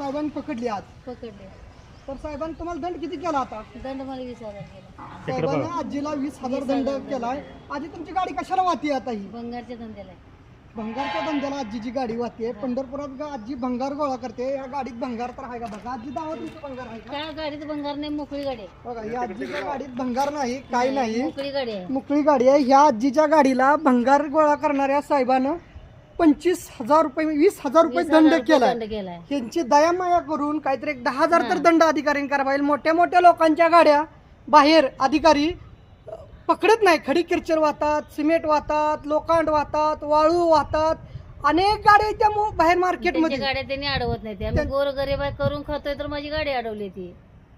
साहेबांनी पकडली आज. पकडले. तर साहेबांनी तुम्हाला दंड किती केला आता? दंड मला वीस हजार केला. साहेबांनी आजीला वीस हजार दंड केलाय. आजी तुमची गाडी कशाला वाहती आता ही? बंगारच्या धंद्याला आहे. भंगारच्या धंद्याला आजीची गाडी वाहते पंढरपुरात गा- आजी भंगार गोळा करते. या गाडीत भंगार तर आहे का? बघा आजी दावा तुमचं भंगार आहे का? काय गाडीत बंगार नाही? मोकळी गाडी आहे. बघा या आजीच्या गाडीत भंगार नाही काय नाही. मोकळी गाडी आहे. मोकळी गाडी आहे. ह्या आजीच्या गाडीला भंगार गोळा करणाऱ्या साहेबानं पंचवीस हजार रुपये वीस हजार रुपये वीस हजार दंड रुपये केलाय. दंड केलाय. त्यांची दयामाया करून काहीतरी एक दहा हजार तर दंड अधिकाऱ्यांनी करा पाहिजे मोठ्या मोठ्या लोकांच्या गाड्या बाहेर अधिकारी अ, पकडत नाही. खडी किरचर वाहतात सिमेंट वाहतात लोखंड वाहतात वाळू वाहतात. अनेक गाड्या त्या मो- बाहेर त्यांच्या मार्केटमध्ये गाड्या त्यांनी अडवत नाही ते आम्ही गोर गरीब आहे करून खातोय तर माझी गाडी अडवली ती.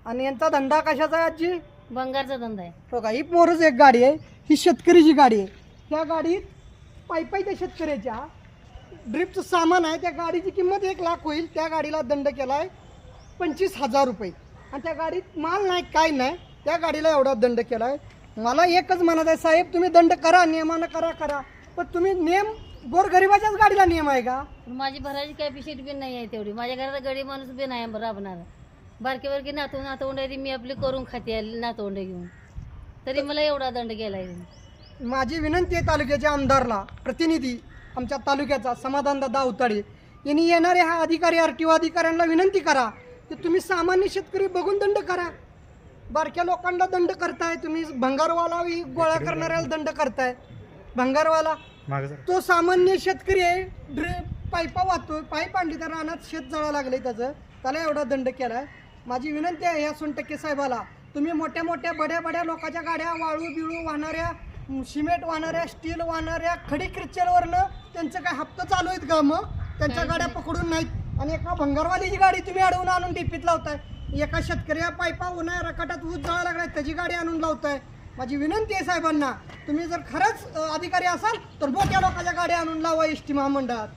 आणि यांचा धंदा कशाचा आहे आजी? बंगारचा धंदा आहे. बघा ही मोरच एक गाडी आहे. ही शेतकरीची गाडी आहे. त्या गाडीत पायी पायी त्या शेतकऱ्याच्या ड्रिपचं सामान आहे त्या गाडीची किंमत एक लाख होईल. त्या गाडीला दंड केला आहे पंचवीस हजार रुपये. आणि त्या गाडीत माल नाही काय नाही त्या गाडीला एवढा दंड केला आहे मला एकच म्हणत आहे साहेब तुम्ही दंड करा नियमानं करा करा. पण तुम्ही नियम गोरगरिबाच्याच गाडीला नियम आहे का? माझी भरायची कॅपॅसिटी बी नाही आहे तेवढी. माझ्या घरात गरीब माणूस बी नाही राबणार. बारकी बारकी नातू नातवंड आहे ती मी आपली करून खाते नातवंड घेऊन. तरी मला एवढा दंड केलाय. त्यांनी. माझी विनंती आहे तालुक्याच्या आमदारला प्रतिनिधी आमच्या तालुक्याचा समाधानदादा अवताडे यांनी येणाऱ्या ह्या अधिकारी आर टी ओ अधिकाऱ्यांना विनंती करा की तुम्ही सामान्य शेतकरी बघून दंड करा. बारक्या लोकांना दंड करताय तुम्ही भंगारवाला ही गोळा करणाऱ्याला दंड करताय. भंगारवाला तो सामान्य शेतकरी आहे ड्रे पाईपा वाहतोय पाईप आणली तर रानात शेत जळा लागले त्याचं. त्याला एवढा दंड केलाय. माझी विनंती आहे या सोनटक्के साहेबाला तुम्ही मोठ्या मोठ्या बड्या बड्या लोकांच्या गाड्या वाळू बिळू वाहणाऱ्या सिमेंट वाहणाऱ्या स्टील वाहणाऱ्या खडी क्रिच्चरवरनं त्यांचं काय हप्ता चालू आहेत का मग? त्यांच्या गाड्या पकडून नाहीत. आणि एका भंगारवालीची गाडी तुम्ही अडवून आणून टिपीत लावताय. एका शेतकऱ्या पायपा उन्हाळ्या रकाटात ऊस जळा लागलाय त्याची गाडी आणून लावताय. माझी विनंती आहे साहेबांना तुम्ही जर खरंच अधिकारी असाल तर मोठ्या लोकांच्या गाड्या आणून लावा एस टी महामंडळात.